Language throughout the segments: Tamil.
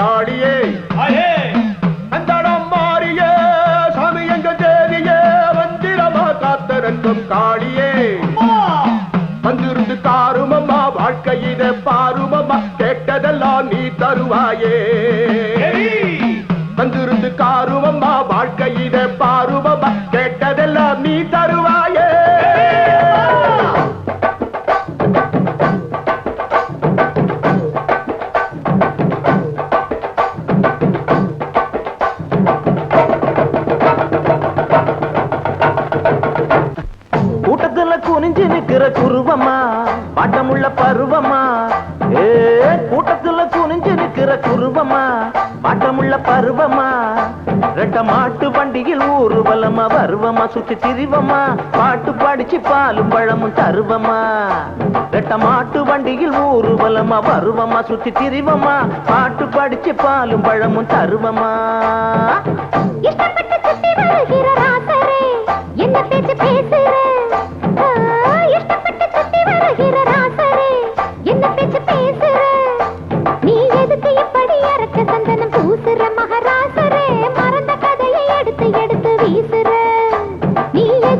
தாடியே. அந்தடம் மாறியே சாமி எங்க தேவியே வந்திரமா காத்தரங்கம் காளியே. வந்திருந்து தாருமம்மா வாழ்க்கையிட பாருமம்மா கேட்டதெல்லாம் நீ தருவாயே. கூட்டத்துல குனிஞ்சு நிக்கிற குருவமா பாட்டமுள்ள பருவமா ஏ கூட்டத்துல குனிஞ்சு நிக்கிற குருவமா பாட்டமுள்ள பருவமா ரெட்ட மாட்டு வண்டியில் ஊர்வலமா வருவமா சுத்தி திரிவமா பாட்டு படிச்சு பாலும் பழமும் தருவமா ரெட்ட மாட்டு வண்டியில் ஊர்வலமா வருவமா சுத்தி திரிவமா பாட்டு படிச்சு பாலும் பழமும் தருவமா இஷ்டப்பட்டு சுத்தி வருகிற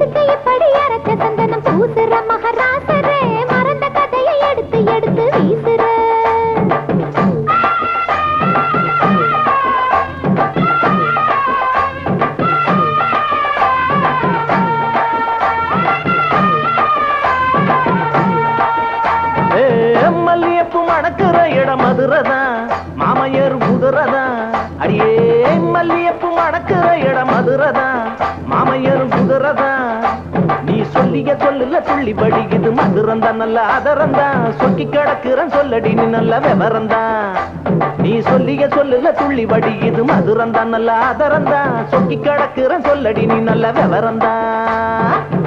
நீ எதுக்கு சந்தனம்? பூசுற மகராசரே மறந்த கதையை எடுத்து எடுத்து வீசுற. ஏ, மல்லியப்பு மணக்கிற இடம் மதுரதான் மாமையர் குதிரதான் அடியே மல்லியப்பு மணக்கிற இடம் மதுரதான் மாமையர் சொல்லிய சொல்லுல துள்ளி படிக்குது மதுரந்தான் நல்ல அதரந்தான் சொக்கி கிடக்குறன் சொல்லடி நீ நல்ல விவரந்தான் நீ சொல்லிய சொல்லுல துள்ளி படிக்குது மதுரந்தான் நல்ல அதரந்தான் சொக்கி கிடக்குறன் சொல்லடி நீ நல்ல விவரந்தான் துள்ளி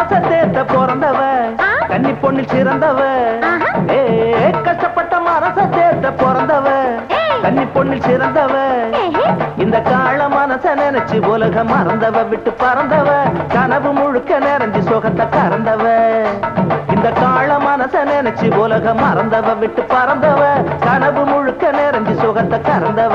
அவச சேர்த்த பிறந்தவ கன்னி பொண்ணு சிறந்தவ ஏ கஷ்டப்பட்ட மரச சேர்த்த பிறந்தவ கன்னி பொண்ணு சிறந்தவ இந்த கால மனச நினைச்சு உலக மறந்தவ விட்டு பறந்தவ கனவு முழுக்க நிறைஞ்சு சுகத்தை கறந்தவ இந்த கால மனச நினைச்சு உலக மறந்தவ விட்டு பறந்தவ கனவு முழுக்க நிறைஞ்சு சுகத்தை கறந்தவ